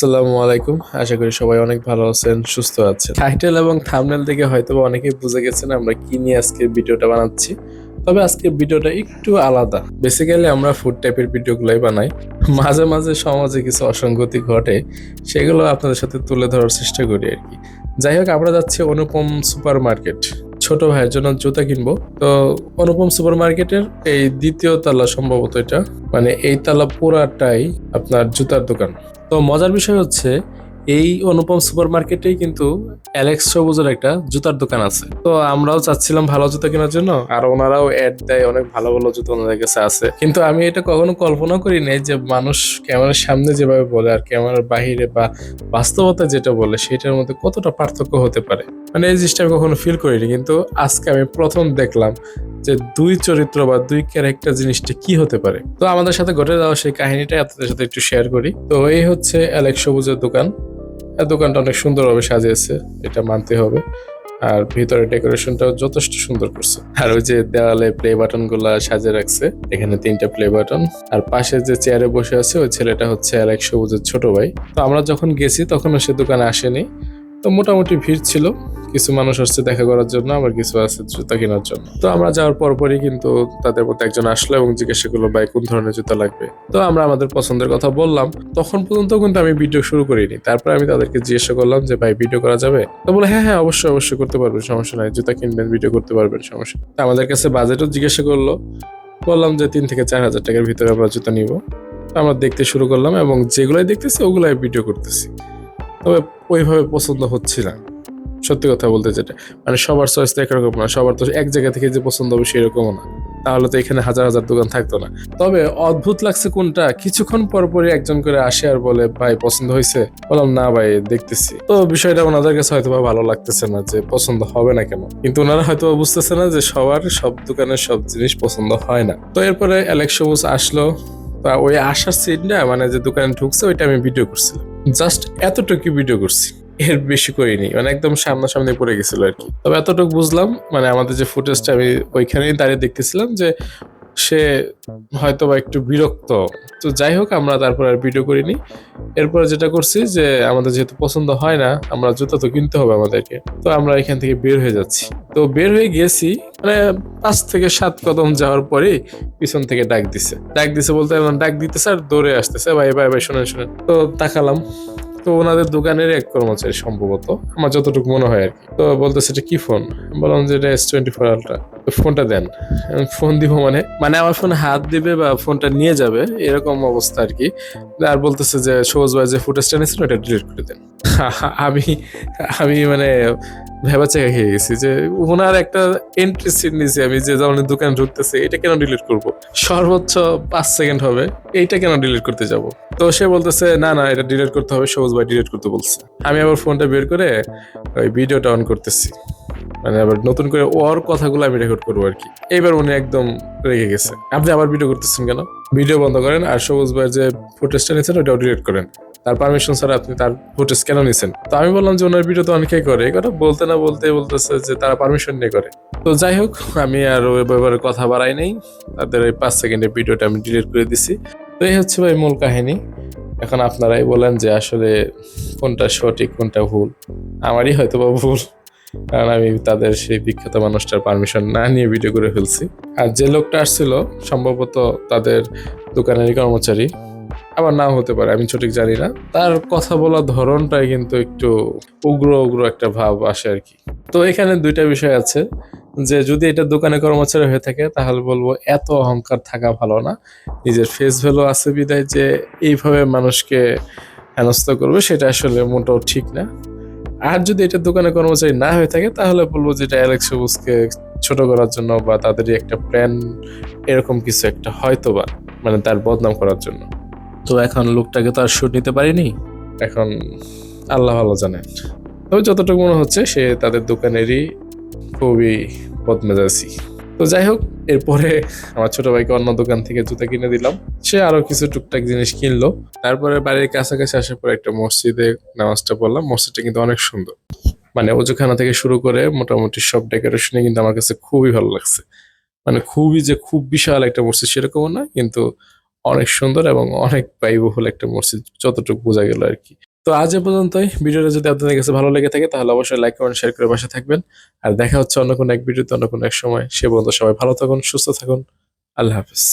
আসসালামু আলাইকুম। আশা করি সবাই অনেক ভালো আছেন, সুস্থ আছেন। টাইটেল এবং থাম্বনেল থেকে হয়তো অনেকেই বুঝে গেছেন আমরা কি নিয়ে আজকে ভিডিওটা বানাচ্ছি। তবে আজকে ভিডিওটা একটু আলাদা। বেসিক্যালি আমরা ফুড টাইপের ভিডিওগুলোই বানাই। মাঝে মাঝে সমাজে কিছু অসঙ্গতি ঘটে, সেগুলো আপনাদের সাথে তুলে ধরার চেষ্টা করি আর কি। যাই হোক, আমরা যাচ্ছি অনুপম সুপার মার্কেট ছোট ভাইয়ের জন্য জুতা কিনবো। তো অনুপম সুপার মার্কেটের এই দ্বিতীয় তালা সম্ভবত এটা। মানে এই তালা পুরাটাই আপনার জুতার দোকান। তো মজার বিষয় হচ্ছে, এই অনুপম সুপার মার্কেটেই কিন্তু অ্যালেক্স সবুজের একটা জুতার দোকান আছে। তো আমরাও চাচ্ছিলাম ভালো জুতা কেনার জন্য। আর ওনারাও অ্যাড দেয়, অনেক ভালো ভালো জুতো ওনাদের কাছে আছে। কিন্তু আমি এটা কখনো কল্পনা করি নাই যে মানুষ ক্যামেরার সামনে যেভাবে বলে আর ক্যামেরার বাহিরে বা বাস্তবতা যেটা বলে, সেটার মধ্যে কতটা পার্থক্য হতে পারে। মানে এই জিনিসটা আমি কখনো ফিল করিনি, কিন্তু আজকে আমি প্রথম দেখলাম যে দুই চরিত্র বা দুই ক্যারেক্টার জিনিসটা কি হতে পারে। তো আমাদের সাথে ঘটে যাওয়া সেই কাহিনীটা আপনাদের সাথে একটু শেয়ার করি। তো এই হচ্ছে অ্যালেক সবুজের দোকান। আর দোকানটা অনেক সুন্দরভাবে সাজিয়েছে, এটা মানতে হবে। আর ভিতরে ডেকোরেশনটাও যথেষ্ট সুন্দর করছে। আর ওই যে দেওয়ালে প্লে বাটনগুলা সাজিয়ে রাখছে, এখানে তিনটা প্লে বাটন আর পাশে যে চেয়ারে বসে আছে, ওই ছেলেটা হচ্ছে অ্যালেক্স সবুজের ছোট ভাই। তো আমরা যখন গেছি তখন সে দোকানে আসেনি। তো মোটামুটি ভিড় ছিল। কিছু মানুষ আসছে দেখা করার জন্য, আবার কিছু আছে জুতা কেনার জন্য। তো আমরা যাওয়ার পরপরই কিন্তু তাদের মধ্যে একজন আসলো এবং জিজ্ঞাসা করল, ভাই, কোন ধরনের জুতা লাগবে? তো আমরা আমাদের পছন্দের কথা বললাম। তখন পর্যন্ত কিন্তু আমি ভিডিও শুরু করিনি। তারপর আমি তাদেরকে জিজ্ঞাসা করলাম যে, ভাই, ভিডিও করা যাবে? তো বলে হ্যাঁ হ্যাঁ অবশ্যই অবশ্যই করতে পারবেন, সমস্যা নাই, জুতা কিনবেন, ভিডিও করতে পারবেন, সমস্যা আমাদের কাছে বাজেটও জিজ্ঞাসা করল। বললাম যে, তিন থেকে চার হাজার টাকার ভিতরে আমরা জুতা নিব। আমরা দেখতে শুরু করলাম এবং যেগুলাই দেখতেছি, ওগুলাই ভিডিও করতেছি। তবে ওইভাবে পছন্দ হচ্ছে না। সত্যি কথা বলতে যেটা। মানে সবার চয়েস তো একরকম না, সবার তো এক জায়গা থেকে যে পছন্দ হবে সেরকমও না। তাহলে তো এখানে হাজার হাজার দোকান থাকতো না। তবে অদ্ভুত লাগছে কোনটা? কিছুক্ষণ পর পরই একজন করে আসে আর বলে, ভাই, পছন্দ হয়েছে? বললাম, না ভাই, দেখতেছি। তো বিষয়টা ওনাদের কাছে হয়তো ভালো লাগতেছে না যে পছন্দ হবে না কেন কিন্তু ওনারা হয়তো বুঝতেছে না যে সবার সব দোকানের সব জিনিস পছন্দ হয় না। তো এরপরে অ্যালেক্স সবুজ আসলো। তা ওই আসার সিনটা মানে যে দোকানে ঢুকছে, ওইটা আমি ভিডিও করছিলাম। জাস্ট এতটুকু ভিডিও করছি। এর বেশি করিনি। মানে একদম সামনাসামনি পড়ে গেছিল আর কি। তবে এতটুকু বুঝলাম মানে আমাদের যে ফুটেজটা আমি ওইখানেই দাঁড়িয়ে দেখতেছিলাম যে সে হয়তো বা একটু বিরক্ত। তো যাই হোক, আমরা তারপর আর ভিডিও করিনি। এরপর যেটা করছি যে আমাদের যেহেতু পছন্দ হয় না, আমরা জুতা তো কিনতে হবে আমাদেরকে। তো আমরা এখান থেকে বের হয়ে যাচ্ছি। তো বের হয়ে গেছি মানে পাঁচ থেকে সাত কদম যাওয়ার পরে পিছন থেকে ডাক দিছে। ডাক দিছে বলতে ডাক দিতেছে আর দৌড়ে আসতেছে। ভাই ভাই ভাই, শোনেন শোনেন। তো তাকালাম। তো ওনাদের দোকানের এক কর্মচারী সম্ভবত, আমার যতটুকু মনে হয় আর কি। তো বলতেছে এটা কি ফোন? বললাম যে, এটা এস টোয়েন্টি ফোর আলট্রা ফোনটা দেন। ফোন দিব মানে? মানে আমার ফোন হাত দিবে বা ফোনটা নিয়ে যাবে এরকম অবস্থা আর কি। আর বলতেছে যে সবুজ ভাই যে ফুটেজটা নিয়েছিল ওটা ডিলিট করে দেন। আমি আমি মানে ভেবা চেকা খেয়ে গেছি যে ওনার একটা এন্ট্রি সিট নিয়েছি আমি যে ধরনের দোকান ঢুকতেছে এটা কেন ডিলিট করব? সর্বোচ্চ পাঁচ সেকেন্ড হবে এইটা কেন ডিলিট করতে যাব? তো সে বলতেছে না না এটা ডিলিট করতে হবে সবুজ ভাই ডিলিট করতে বলছে। আমি আবার ফোনটা বের করে ওই ভিডিওটা অন করতেছি। মানে আবার নতুন করে ওর কথাগুলো আমি রেকর্ড করব আর কি। এইবার উনি একদম রেগে গেছে। আপনি আবার ভিডিও করতেছেন কেন? ভিডিও বন্ধ করেন আর সবুজ ভাইয়ের যে ফুটেজটা নিয়েছেন ওটাও ডিলিট করেন। তার পারমিশন ছাড়া আপনি তার ফুটেজ কেন নিছেন? তো আমি বললাম যে ওনার ভিডিও তো অনেকেই করে, এই কথা বলতে না বলতে বলতেছে যে তারা পারমিশন নিয়ে করে। তো যাই হোক, আমি আর ওই ব্যাপারে কথা বাড়াই নাই। তাদের ওই পাঁচ সেকেন্ডের ভিডিওটা আমি ডিলিট করে দিছি। তো এই হচ্ছে ভাই মূল কাহিনী। এখন আপনারাই বলেন যে আসলে কোনটা সঠিক, কোনটা ভুল। আমারই হয়তো বা ভুল। কারণ আমি তাদের সেই বিখ্যাত মানুষটার পারমিশন না নিয়ে ভিডিও করে ফেলছি। আর যে লোকটা আসছিল, সম্ভবত তাদের দোকানেরই কর্মচারী আবার নাও হতে পারে, আমি সঠিক জানি না। তার কথা বলার ধরনটাই কিন্তু একটু উগ্র উগ্র একটা ভাব আসে আর কি। তো এখানে দুইটা বিষয় আছে, যে যদি এটা দোকানে কর্মচারী হয়ে থাকে, তাহলে বলব এত অহংকার থাকা ভালো না। নিজের ফেস ভ্যালু আছে বিদায় যে এইভাবে মানুষকে হেনস্থা করবে, সেটা আসলে মোটেও ঠিক না। আর যদি এটা দোকানে কর্মচারী না হয়ে থাকে তাহলে বলব যে এটা অ্যালেক্স সবুজকে ছোট করার জন্য বা তাদেরই একটা প্ল্যান এরকম কিছু একটা হয়তো বা মানে তার বদনাম করার জন্য। তো এখন লোকটাকে তো আর শুট নিতে পারিনি? এখন আল্লাহ ভালো জানেন তবে যতটুকু মনে হচ্ছে সে তাদের দোকানেরই খুবই বদমেজাজি। তো যাই হোক, এরপরে আমার ছোট ভাইকে অন্য দোকান থেকে জুতা কিনে দিলাম। সে আরও কিছু টুকটাক জিনিস কিনলো। তারপরে বাড়ির কাছাকাছি আসার পর একটা মসজিদে নামাজটা পড়লাম। মসজিদটা কিন্তু অনেক সুন্দর। মানে অজুখানা থেকে শুরু করে মোটামুটি সব ডেকোরেশনে কিন্তু আমার কাছে খুবই ভালো লাগছে। মানে খুবই যে খুব বিশাল একটা মসজিদ সেরকমও না, কিন্তু অনেক সুন্দর এবং অনেক ব্যয়বহুল একটা মসজিদ, যতটুকু বোঝা গেল আর কি। তো আজ এ পর্যন্তই। ভিডিওটা যদি আপনাদের কাছে ভালো লেগে থাকে, তাহলে অবশ্যই লাইক কমেন্ট শেয়ার করে পাশে থাকবেন। আর দেখা হচ্ছে অন্য কোনো এক ভিডিওতে, অন্য কোনো এক সময়। সে পর্যন্ত সবাই ভালো থাকুন, সুস্থ থাকুন। আল্লাহ হাফিজ।